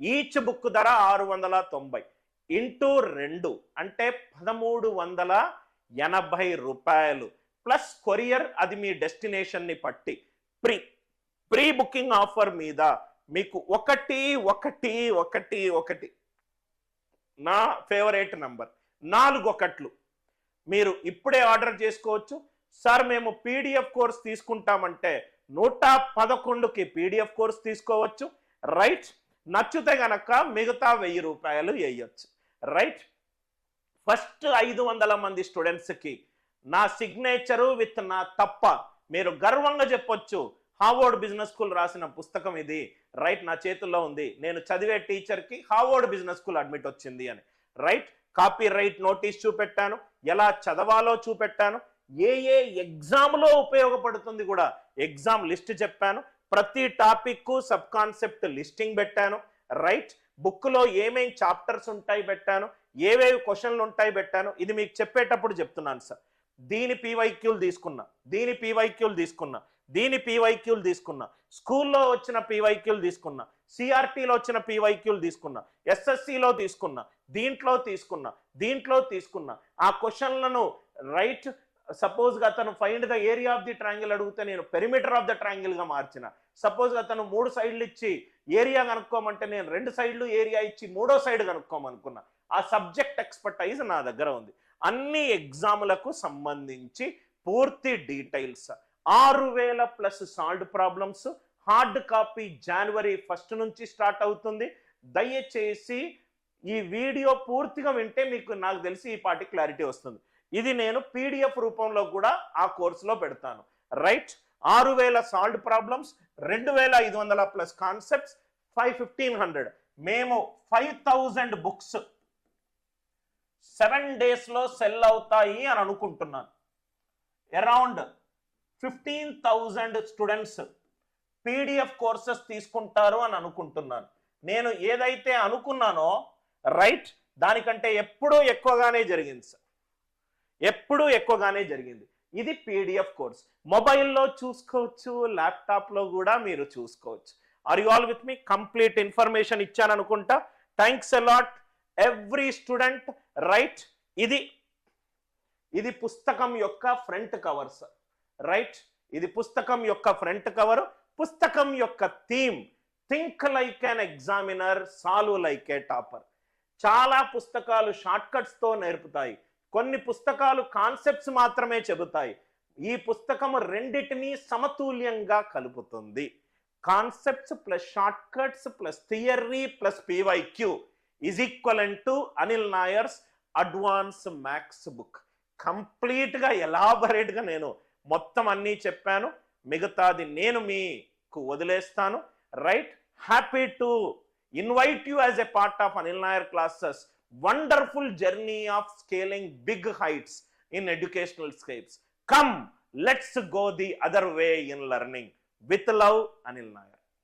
Each book ధర ఆరు వందల తొంభై. ఇంటూ రెండు అంటే పదమూడు వందల ఎనభై రూపాయలు. ప్లస్ కొరియర్ అది మీ డెస్టినేషన్ని పట్టి. ప్రీ ప్రీ బుకింగ్ ఆఫర్ మీద మీకు ఒకటి ఒకటి ఒకటి ఒకటి. నా ఫేవరెట్ నంబర్. నాలుగు ఒకట్లు మీరు ఇప్పుడే ఆర్డర్ చేసుకోవచ్చు. సార్ మేము పీడిఎఫ్ కోర్స్ తీసుకుంటామంటే నూట పదకొండుకి పీడిఎఫ్ కోర్స్ తీసుకోవచ్చు. రైట్? నచ్చితే గనక మిగతా వెయ్యి రూపాయలు వేయచ్చు. రైట్? ఫస్ట్ ఐదు వందల మంది స్టూడెంట్స్కి నా సిగ్నేచరు విత్ నా తప్ప మీరు గర్వంగా చెప్పొచ్చు. హార్వర్డ్ బిజినెస్ స్కూల్ రాసిన పుస్తకం ఇది. రైట్? నా చేతుల్లో ఉంది. నేను చదివే టీచర్కి హార్వర్డ్ బిజినెస్ స్కూల్ అడ్మిట్ వచ్చింది అని. రైట్? కాపీ రైట్ నోటీస్ చూపెట్టాను. ఎలా చదవాలో చూపెట్టాను. ఏ ఏ ఎగ్జామ్లో ఉపయోగపడుతుంది కూడా ఎగ్జామ్ లిస్ట్ చెప్పాను. ప్రతి టాపిక్కు సబ్ కాన్సెప్ట్ లిస్టింగ్ పెట్టాను. రైట్ బుక్లో ఏమేం చాప్టర్స్ ఉంటాయి పెట్టాను. ఏవేవి క్వశ్చన్లు ఉంటాయి పెట్టాను. ఇది మీకు చెప్పేటప్పుడు చెప్తున్నాను సార్. దీని పీవైక్యూలు తీసుకున్నా దీని పీవైక్యూలు తీసుకున్నా దీని పీవైక్యూలు తీసుకున్నా స్కూల్లో వచ్చిన పీవైక్యూలు తీసుకున్నా సిఆర్టీలో వచ్చిన పీవైక్యూలు తీసుకున్నా ఎస్ఎస్సిలో తీసుకున్నా దీంట్లో తీసుకున్నా దీంట్లో తీసుకున్నా ఆ క్వశ్చన్లను రైట్ సపోజ్గా అతను find the area of the triangle అడిగితే నేను పెరిమీటర్ ఆఫ్ ద ట్రాంగిల్గా మార్చిన. సపోజ్గా అతను మూడు సైడ్లు ఇచ్చి ఏరియా కనుక్కోమంటే నేను రెండు సైడ్లు ఏరియా ఇచ్చి మూడో సైడ్ కనుక్కోమనుకున్నా ఆ సబ్జెక్ట్ ఎక్స్పర్టైజ్ నా దగ్గర ఉంది. అన్ని ఎగ్జాములకు సంబంధించి పూర్తి డీటెయిల్స్. ఆరు వేల plus solve problems hard copy జనవరి ఫస్ట్ నుంచి స్టార్ట్ అవుతుంది. దయచేసి ఈ వీడియో పూర్తిగా వింటే మీకు నాకు తెలిసి ఈ పాటి క్లారిటీ వస్తుంది. ఇది నేను పీడిఎఫ్ రూపంలో కూడా ఆ కోర్సులో పెడతాను. రైట్ ఆరు వేల సాల్వ్ ప్రాబ్లమ్స్ రెండు వేల ఐదు వందల plus concepts five fifteen hundred మేము ఫైవ్ థౌజండ్ బుక్స్ సెవెన్ డేస్లో సెల్ అవుతాయి అని అనుకుంటున్నాను. Around fifteen thousand students PDF courses తీసుకుంటారు అని అనుకుంటున్నాను. నేను ఏదైతే అనుకున్నానో రైట్ దానికంటే ఎప్పుడూ ఎక్కువగానే జరిగింది సార్. ఎప్పుడూ ఎక్కువగానే జరిగింది. ఇది పీడిఎఫ్ కోర్స్. మొబైల్లో చూసుకోవచ్చు ల్యాప్టాప్లో కూడా మీరు చూసుకోవచ్చు. Are you all with me complete information ఇచ్చాను అనుకుంటా. Thanks a lot every student right ఇది ఇది పుస్తకం యొక్క ఫ్రంట్ కవర్ సార్ రైట్ ఇది పుస్తకం యొక్క ఫ్రంట్ కవర్. పుస్తకం యొక్క theme think like an examiner solve like a topper చాలా పుస్తకాలు షార్ట్ కట్స్తో నేర్పుతాయి. కొన్ని పుస్తకాలు కాన్సెప్ట్స్ మాత్రమే చెబుతాయి. ఈ పుస్తకం రెండిటిని సమతుల్యంగా కలుపుతుంది. Concepts plus short cuts plus theory plus PYQ is equal to Anil Nair's advance maths book. కంప్లీట్గా ఎలాబరేట్గా నేను మొత్తం అన్నీ చెప్పాను. మిగతాది నేను మీకు వదిలేస్తాను. Right? Happy to invite you as a part of Anil Nair classes. wonderful journey of scaling big heights in educational scapes. Come, let's go the other way in learning. With love, Anil Nair.